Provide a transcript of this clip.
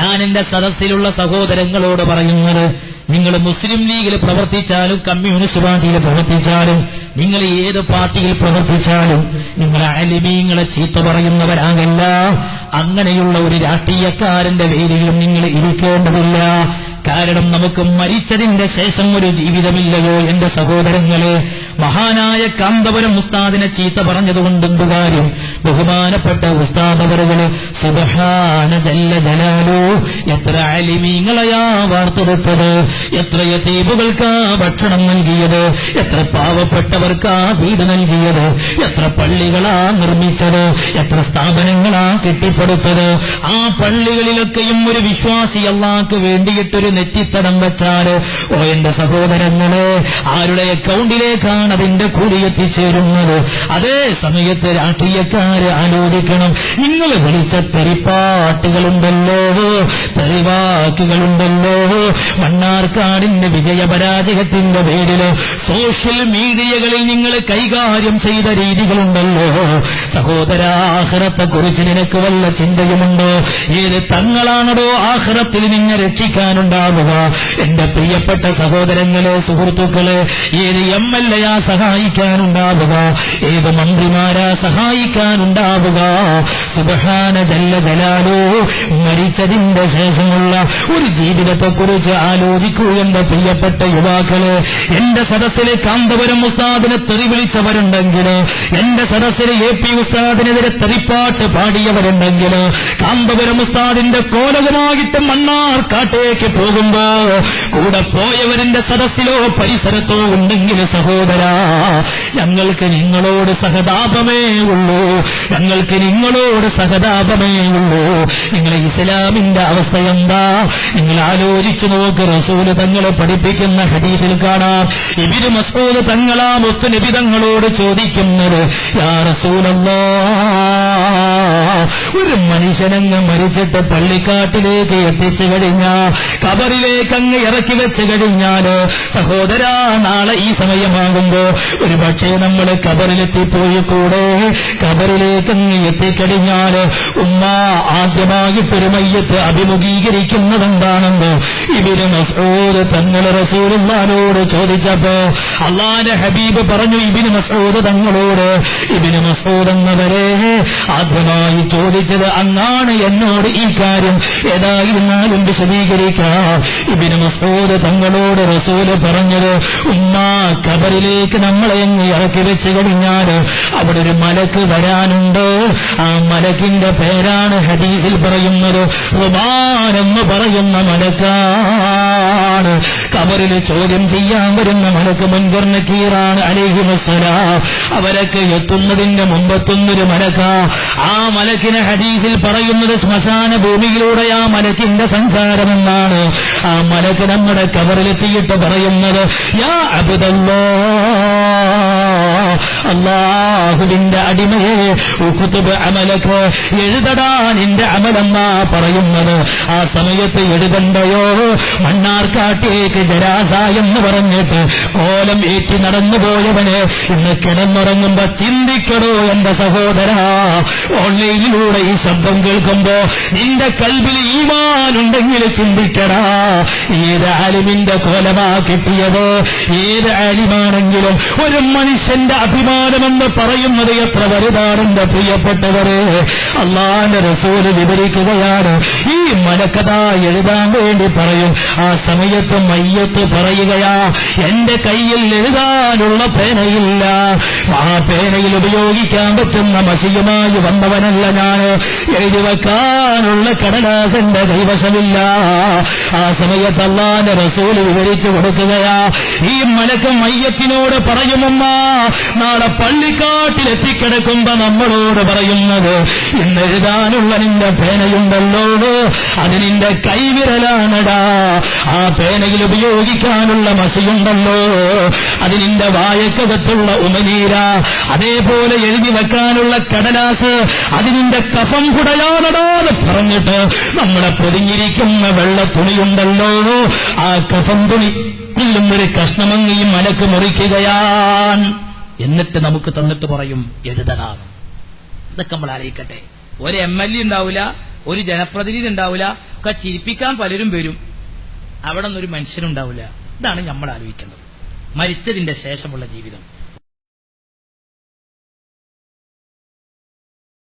ഞാൻ എന്റെ സദസ്സിലുള്ള സഹോദരങ്ങളോട് പറയുന്നത് നിങ്ങൾ മുസ്ലിം ലീഗിൽ പ്രവർത്തിച്ചാലും കമ്മ്യൂണിസ്റ്റ് പാർട്ടിയിൽ പ്രവർത്തിച്ചാലും നിങ്ങൾ ഏത് പാർട്ടിയിൽ പ്രവർത്തിച്ചാലും നിങ്ങൾ അലിമീങ്ങളെ ചീത്ത പറയുന്നവരാകല്ല. അങ്ങനെയുള്ള ഒരു രാഷ്ട്രീയക്കാരന്റെ പേരിലും നിങ്ങൾ ഇരിക്കേണ്ടതില്ല. കാരണം നമുക്ക് മരിച്ചതിന്റെ ശേഷം ഒരു ജീവിതമില്ലയോ എന്റെ സഹോദരങ്ങളെ. മഹാനായ കാന്തപുരം മുസ്താദിനെ ചീത്ത പറഞ്ഞതുകൊണ്ട് കാര്യം? ബഹുമാനപ്പെട്ട ഉസ്താദവറുകൾ സുബഹാന ജല്ല ജലാലോ എത്ര അലിമീങ്ങളെയാ വാർത്തെടുത്തത് എത്ര യതീബുകൾക്കാ ഭക്ഷണം നൽകിയത് എത്ര പാവപ്പെട്ടവർക്കാ വീട് നൽകിയത് എത്ര പള്ളികളാ നിർമ്മിച്ചത് എത്ര സ്ഥാപനങ്ങളാ കെട്ടിപ്പടുത്തത്. ആ പള്ളികളിലൊക്കെയും ഒരു വിശ്വാസി അള്ളാക്ക് വേണ്ടിയിട്ടൊരു നെറ്റിത്തടം വെച്ചാൽ ഓ എന്റെ സഹോദരങ്ങളെ ആരുടെ അക്കൗണ്ടിലേക്കാണ് അതിന്റെ കൂടി എത്തിച്ചേരുന്നത്? അതേ സമയത്ത് രാഷ്ട്രീയക്കാര് ആലോചിക്കണം? നിങ്ങൾ വിളിച്ച തെറിപ്പാട്ടുകളുണ്ടല്ലോ തെറിവാക്കുകളുണ്ടല്ലോ മണ്ണാർക്കാടിന്റെ വിജയപരാജയത്തിന്റെ പേരിൽ സോഷ്യൽ മീഡിയകളിൽ നിങ്ങൾ കൈകാര്യം ചെയ്ത രീതികളുണ്ടല്ലോ. സഹോദരാഹ്റത്തെ കുറിച്ച് നിനക്ക് വല്ല ചിന്തയുമുണ്ടോ? ഏത് തങ്ങളാണോ ആഹ്റത്തിൽ നിന്നെ രക്ഷിക്കാനുണ്ടാവുക? എന്റെ പ്രിയപ്പെട്ട സഹോദരങ്ങളെ സുഹൃത്തുക്കളെ ഏത് എം എൽ എയാ സഹായിക്കാനുണ്ടാവുക? ഏത് മന്ത്രിമാരാ സഹായിക്കാനുണ്ടാവുക? സുബഹാന ജല്ല ജലാലോ മരിച്ചതിന്റെ ശേഷമുള്ള ഒരു ജീവിതത്തെക്കുറിച്ച് ആലോചിക്കൂ എന്റെ പ്രിയപ്പെട്ട യുവാക്കൾ. എന്റെ സദസ്സിലെ കാന്തപുരം മുസാദിനെ തെറി വിളിച്ചവരുണ്ടെങ്കിൽ എന്റെ സദസ്സിലെ എ പി ഉസ്താദിനെതിരെ തെറിപ്പാട്ട് പാടിയവരുണ്ടെങ്കിൽ കാന്തപുരം ഉസ്താദിന്റെ മണ്ണാർ കാട്ടേക്ക് പോകുമ്പോ കൂടെ പോയവരിന്റെ സദസ്സിലോ പരിസരത്തോ ഉണ്ടെങ്കിൽ സഹോദര ഞങ്ങൾക്ക് നിങ്ങളോട് സഹതാപമേ ഉള്ളൂ. ഞങ്ങൾക്ക് നിങ്ങളോട് സഹതാപമേ ഉള്ളൂ. നിങ്ങൾ ഇസ്ലാമിന്റെ അവസ്ഥ എന്താ? നിങ്ങൾ ആലോചിച്ചു നോക്ക് റസൂൽ തങ്ങളെ പഠിപ്പിക്കുന്ന ഹദീസിൽ കാണാം. ഇവർ മസൂദ് തങ്ങളാ മുത്ത് തങ്ങളോട് ചോദിക്കുന്നത് യാ റസൂലല്ലാ ഒരു മനുഷ്യനങ്ങ് മരിച്ചിട്ട് പള്ളിക്കാട്ടിലേക്ക് എത്തിച്ചു കഴിഞ്ഞ കബറിലേക്ക് അങ്ങ് ഇറക്കി വെച്ച് കഴിഞ്ഞാൽ സഹോദര നാളെ ഈ സമയമാകുമ്പോ ഒരു പക്ഷേ നമ്മൾ കബറിലെത്തിപ്പോയി കൂടെ കബറിലേക്ക് അങ്ങ് എത്തിക്കഴിഞ്ഞാൽ ഉമ്മ ആദ്യമായി പെരുമയ്യത്ത് അഭിമുഖീകരിക്കുന്നതെന്താണെന്ന്. ഇവർ മസൂദ് തങ്ങളെ റസൂലുള്ളാനോട് ചോദിച്ചപ്പോ അള്ളാന്റെ ഹബീബ് പറഞ്ഞു ഇബിന് മസൂദ് തങ്ങളോട് ഇബിന് മസൂദ് എന്നവരെ ആദ്യമായി ചോദിച്ചത് അങ്ങാണ് എന്നോട് ഈ കാര്യം ഏതായിരുന്നാലും വിശദീകരിക്കാം. ഇബിന് മസൂദ് തങ്ങളോട് റസൂൽ പറഞ്ഞത് ഉമ്മാ കബറിലേക്ക് നമ്മളെ ഇറക്കി വെച്ച് കഴിഞ്ഞാൽ അവിടെ ഒരു മലക്ക് വരാനുണ്ട്. ആ മലക്കിന്റെ പേരാണ് ഹദീസിൽ പറയുന്നത് റുമാനെന്ന് പറയുന്ന മലക്കാണ്. കബറിൽ ചോദ്യം ചെയ്യാൻ വരുന്ന മലക്ക് മുൻകർ കീറാണ് അലേഹി വസ്സലാം അവരൊക്കെ എത്തുന്നതിന്റെ മുമ്പെത്തുന്നൊരു മലക്ക. ആ മലക്കിനെ ഹദീസിൽ പറയുന്നത് ശ്മശാന ഭൂമിയിലൂടെ ആ മലക്കിന്റെ സഞ്ചാരമെന്നാണ് ആ മലക്ക് നമ്മുടെ കവറിലെത്തിയിട്ട് പറയുന്നത് യാ അബുദല്ലോ അള്ളാഹുവിന്റെ അടിമയെ ഉക്കുത്തുബ് അമലക്ക് എഴുതടാ നിന്റെ അമലെന്നാ പറയുന്നത്. ആ സമയത്ത് എഴുതണ്ടയോ? മണ്ണാർക്കാട്ടേക്ക് ജരാസ എന്ന് പറഞ്ഞിട്ട് കോലം ഏറ്റി നടന്നു പോയവനെ ഇന്ന് കിടന്നുറങ്ങുമ്പോ ചിന്തിക്കണോ എന്റെ സഹോദര ഓൺലൈനിലൂടെ ഈ ശബ്ദം കേൾക്കുമ്പോ നിന്റെ കൽവിൽ ഈമാനുണ്ടെങ്കിൽ ചിന്തിക്കടാ. ഏത് ആലിമിന്റെ കോലമാ കിട്ടിയത്? ഏത് അലിമാണെങ്കിലും ഒരു മനുഷ്യന്റെ അഭിമാനമെന്ന് പറയുന്നത് എത്ര വലുതാണെന്റെ പ്രിയപ്പെട്ടവരെ. അള്ളാന്റെ റസൂൽ വിവരിക്കുകയാണ് ഈ മലക്കഥ എഴുതാൻ വേണ്ടി പറയും. ആ സമയത്ത് മയ്യത്ത് പറയുകയാ എന്റെ കയ്യിൽ എഴുതാനുള്ള പേനയില്ല. ആ പേനയിൽ ഉപയോഗിക്കാൻ പറ്റുന്ന മഷിയുമായി വന്നവനല്ല ഞാൻ എഴുതി വെക്കാനുള്ള കടലാസന്റെ കൈവശമില്ല. ആ സമയത്ത് അള്ളാന്റെ റസൂൽ വിവരിച്ചു കൊടുക്കുകയാ. ഈ മലക്ക് മയ്യത്തിനോട് പറയുമമ്മ നാളെ പള്ളിക്കാട്ടിൽ എത്തിക്കിടക്കുമ്പോ നമ്മളോട് പറയുന്നത് ഇന്ന് എഴുതാനുള്ള നിന്റെ പേനയുണ്ടല്ലോ. അത് നിന്റെ കൈവിരലാണടാ. ആ പേനയിൽ ഉപയോഗിക്കാനുള്ള മസിയുണ്ടല്ലോ അത് നിന്റെ വായക്കകത്തുള്ള ഉമനീര അതേപോലെ എഴുതി വെക്കാനുള്ള കടലാസ് അതിന്റെ കഫം കുടയാനടാതെ പറഞ്ഞിട്ട് നമ്മളെ പൊതിഞ്ഞിരിക്കുന്ന വെള്ള തുണിയുണ്ടല്ലോ. ആ കഫം തുണി ും ഒരു കഷ്ണമങ്ങിയും മലക്ക് മുറിക്കുകയാൻ എന്നിട്ട് നമുക്ക് തന്നിട്ട് പറയും എഴുതലാണ്. ഇതൊക്കെ നമ്മൾ ആലോചിക്കട്ടെ. ഒരു എം എൽ എ ഉണ്ടാവില്ല ഒരു ജനപ്രതിനിധി ഉണ്ടാവില്ല ഒക്കെ ചിരിപ്പിക്കാൻ പലരും വരും. അവിടെ നിന്നൊരു മനുഷ്യനുണ്ടാവില്ല ഇതാണ് നമ്മൾ ആലോചിക്കുന്നത്. മരിച്ചതിന്റെ ശേഷമുള്ള ജീവിതം.